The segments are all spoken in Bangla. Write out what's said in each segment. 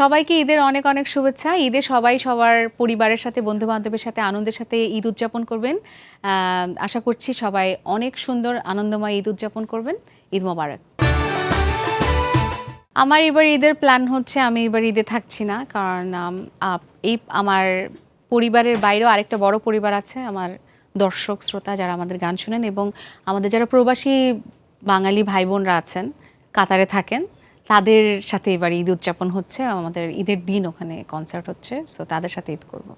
সবাইকে ঈদের অনেক অনেক শুভেচ্ছা। ঈদে সবাই সবার পরিবারের সাথে বন্ধু বান্ধবের সাথে আনন্দের সাথে ঈদ উদযাপন করবেন। আশা করছি সবাই অনেক সুন্দর, আনন্দময় ঈদ উদযাপন করবেন। ঈদ মোবারক। আমার এবার ঈদের প্ল্যান হচ্ছে, আমি এবার ঈদে থাকছি না। কারণ এই আমার পরিবারের বাইরেও আরেকটা বড় পরিবার আছে, আমার দর্শক, শ্রোতা যারা আমাদের গান শুনেন এবং আমাদের যারা প্রবাসী বাঙালি ভাই বোনরা আছেন, কাতারে থাকেন। তাদের সাথে এবার ঈদ উদযাপন হচ্ছে। আমাদের ঈদের দিন ওখানে কনসার্ট হচ্ছে সো তাদের সাথে ঈদ করব।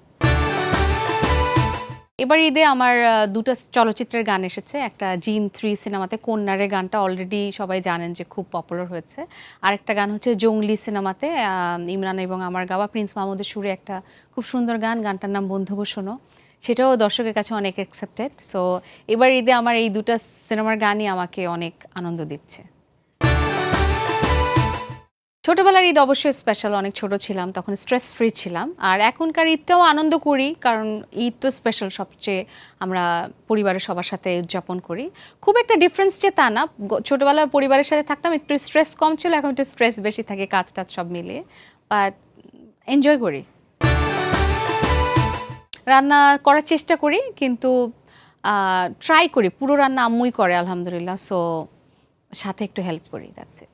এবার ঈদে আমার দুটো চলচ্চিত্রের গান এসেছে। একটা জিন থ্রি সিনেমাতে কন্যারে গানটা অলরেডি সবাই জানেন যে খুব পপুলার হয়েছে। আরেকটা গান হচ্ছে জঙ্গলি সিনেমাতে ইমরান এবং আমার গাওয়া প্রিন্স মাহমুদের সুরে একটা খুব সুন্দর গান। গানটার নাম শোনো। সেটাও দর্শকের কাছে অনেক অ্যাকসেপ্টেড সো এবার ঈদে আমার এই দুটো সিনেমার গানই আমাকে অনেক আনন্দ দিচ্ছে। ছোটবেলার ঈদ অবশ্যই স্পেশাল অনেক ছোট ছিলাম, তখন স্ট্রেস ফ্রি ছিলাম। আর এখনকার ঈদটাও আনন্দ করি, কারণ ঈদ তো স্পেশাল সবচেয়ে আমরা পরিবারের সবার সাথে উদযাপন করি। খুব একটা ডিফারেন্স যে তা না ছোটবেলায় পরিবারের সাথে থাকতাম, একটু স্ট্রেস কম ছিল, এখন একটু স্ট্রেস বেশি থাকে কাজ টাজ সব মিলিয়ে। বাট এনজয় করি। রান্না করার চেষ্টা করি, কিন্তু ট্রাই করি। পুরো রান্না আম্মুই করে, আলহামদুলিল্লাহ। সো সাথে একটু হেল্প করি দ্যাটস ইট